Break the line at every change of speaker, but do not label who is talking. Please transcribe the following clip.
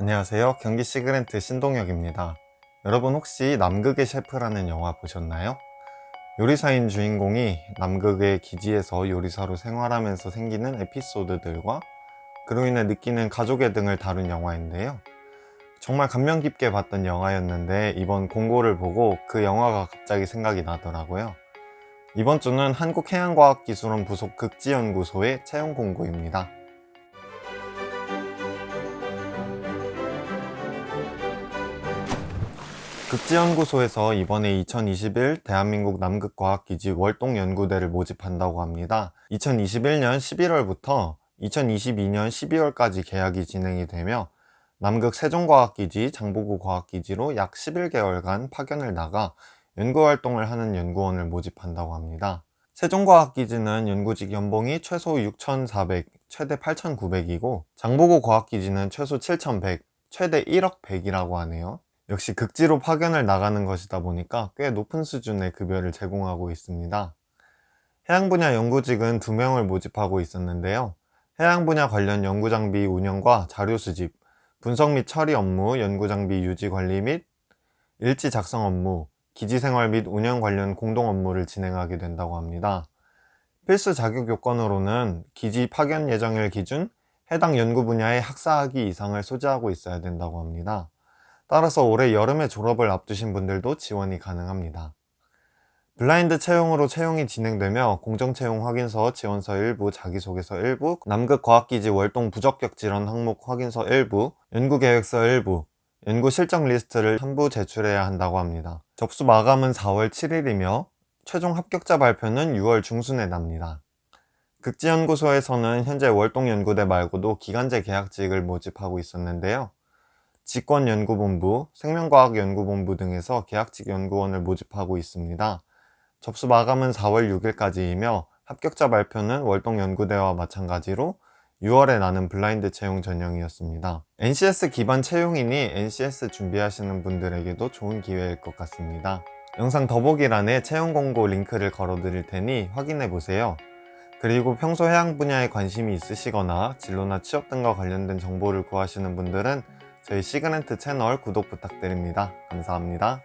안녕하세요. 경기 시그랜트 신동혁입니다. 여러분 혹시 남극의 셰프라는 영화 보셨나요? 요리사인 주인공이 남극의 기지에서 요리사로 생활하면서 생기는 에피소드들과 그로 인해 느끼는 가족의 등을 다룬 영화인데요. 정말 감명 깊게 봤던 영화였는데 이번 공고를 보고 그 영화가 갑자기 생각이 나더라고요. 이번 주는 한국해양과학기술원 부속 극지연구소의 채용 공고입니다. 극지연구소에서 이번에 2021 대한민국 남극과학기지 월동연구대를 모집한다고 합니다. 2021년 11월부터 2022년 12월까지 계약이 진행이 되며 남극 세종과학기지, 장보고 과학기지로 약 11개월간 파견을 나가 연구활동을 하는 연구원을 모집한다고 합니다. 세종과학기지는 연구직 연봉이 최소 6,400, 최대 8,900이고 장보고 과학기지는 최소 7,100, 최대 1억 100이라고 하네요. 역시 극지로 파견을 나가는 것이다 보니까 꽤 높은 수준의 급여를 제공하고 있습니다. 해양 분야 연구직은 2명을 모집하고 있었는데요. 해양 분야 관련 연구 장비 운영과 자료 수집, 분석 및 처리 업무, 연구 장비 유지 관리 및 일지 작성 업무, 기지 생활 및 운영 관련 공동 업무를 진행하게 된다고 합니다. 필수 자격 요건으로는 기지 파견 예정일 기준 해당 연구 분야의 학사학위 이상을 소지하고 있어야 된다고 합니다. 따라서 올해 여름에 졸업을 앞두신 분들도 지원이 가능합니다. 블라인드 채용으로 채용이 진행되며 공정채용 확인서, 지원서 일부, 자기소개서 일부, 남극과학기지 월동 부적격 질원 항목 확인서 일부, 연구계획서 일부, 연구 실적 리스트를 한부 제출해야 한다고 합니다. 접수 마감은 4월 7일이며 최종 합격자 발표는 6월 중순에 납니다. 극지연구소에서는 현재 월동연구대 말고도 기간제 계약직을 모집하고 있었는데요. 직권연구본부, 생명과학연구본부 등에서 계약직 연구원을 모집하고 있습니다. 접수 마감은 4월 6일까지이며 합격자 발표는 월동연구대와 마찬가지로 6월에 나는 블라인드 채용 전형이었습니다. NCS 기반 채용이니 NCS 준비하시는 분들에게도 좋은 기회일 것 같습니다. 영상 더보기란에 채용 공고 링크를 걸어 드릴 테니 확인해 보세요. 그리고 평소 해양 분야에 관심이 있으시거나 진로나 취업 등과 관련된 정보를 구하시는 분들은 저희 시그넨트 채널 구독 부탁드립니다. 감사합니다.